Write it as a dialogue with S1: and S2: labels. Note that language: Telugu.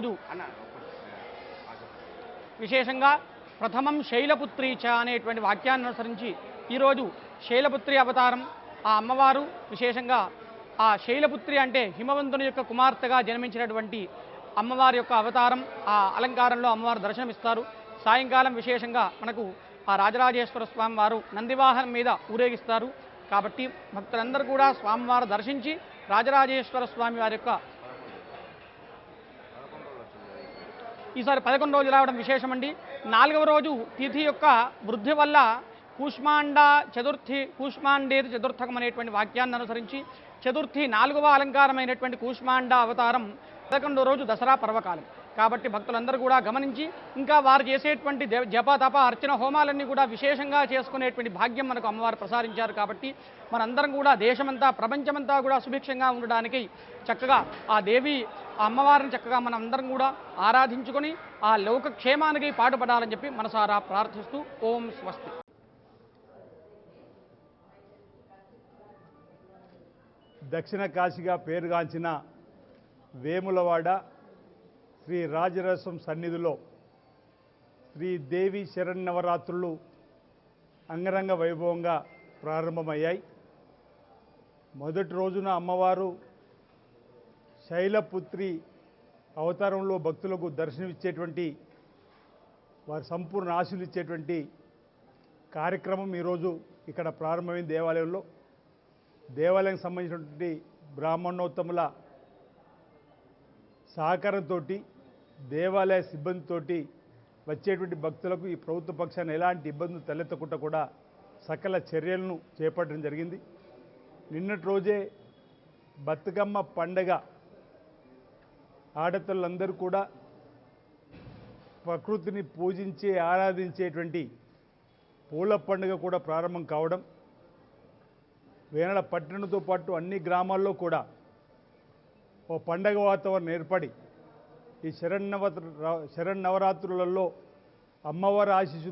S1: ఈరోజు విశేషంగా ప్రథమం శైలపుత్రి చ అనేటువంటి వాక్యాన్ని అనుసరించి ఈరోజు శైలపుత్రి అవతారం ఆ అమ్మవారు విశేషంగా ఆ శైలపుత్రి అంటే హిమవంతుని యొక్క కుమార్తెగా జన్మించినటువంటి అమ్మవారి యొక్క అవతారం ఆ అలంకారంలో అమ్మవారు దర్శనమిస్తారు. సాయంకాలం విశేషంగా మనకు ఆ రాజరాజేశ్వర స్వామి వారు నందివాహనం మీద ఊరేగిస్తారు. కాబట్టి భక్తులందరూ కూడా స్వామివారు దర్శించి రాజరాజేశ్వర స్వామి వారి యొక్క ఈసారి పదకొండు రోజులు రావడం విశేషమండి. నాలుగవ రోజు తిథి యొక్క వృద్ధి వల్ల కూష్మాండ చతుర్థి కూష్మాండేది చతుర్థకం అనేటువంటి వాక్యాన్ని అనుసరించి చతుర్థి నాలుగవ అలంకారమైనటువంటి కూష్మాండ అవతారం పదకొండో రోజు దసరా పర్వకాలం. కాబట్టి భక్తులందరూ కూడా గమనించి ఇంకా వారు చేసేటువంటి జప తప అర్చన హోమాలన్నీ కూడా విశేషంగా చేసుకునేటువంటి భాగ్యం మనకు అమ్మవారు ప్రసాదించారు కాబట్టి మనందరం కూడా దేశమంతా ప్రపంచమంతా కూడా సుభిక్షంగా ఉండడానికి చక్కగా ఆ దేవి ఆ అమ్మవారిని చక్కగా మనం అందరం కూడా ఆరాధించుకొని ఆ లోకక్షేమానికి పాటుపడాలని చెప్పి మనసారా ప్రార్థిస్తూ ఓం స్వస్తి.
S2: దక్షిణ కాశీగా పేరుగాంచిన వేములవాడ శ్రీ రాజరసం సన్నిధిలో శ్రీ దేవి శరన్నవరాత్రులు అంగరంగ వైభవంగా ప్రారంభమయ్యాయి. మొదటి రోజున అమ్మవారు శైలపుత్రి అవతారంలో భక్తులకు దర్శనమిచ్చేటువంటి వారి సంపూర్ణ ఆశలు ఇచ్చేటువంటి కార్యక్రమం ఈరోజు ఇక్కడ ప్రారంభమైంది దేవాలయంలో. దేవాలయం సంబంధించినటువంటి బ్రాహ్మణోత్తముల సహకారంతో దేవాలయ సిబ్బందితో వచ్చేటువంటి భక్తులకు ఈ ప్రభుత్వ పక్షాన్ని ఎలాంటి ఇబ్బందులు తలెత్తకుండా కూడా సకల చర్యలను చేపట్టడం జరిగింది. నిన్నటి రోజే బతుకమ్మ పండగ ఆడపిల్లలందరూ కూడా ప్రకృతిని పూజించే ఆరాధించేటువంటి పూల పండుగ కూడా ప్రారంభం కావడం వేనల పట్టణంతో పాటు అన్ని గ్రామాల్లో కూడా ఓ పండగ వాతావరణం ఏర్పడి ఈ శరన్నవ శరన్నవరాత్రులలో అమ్మవారి ఆశీస్సులు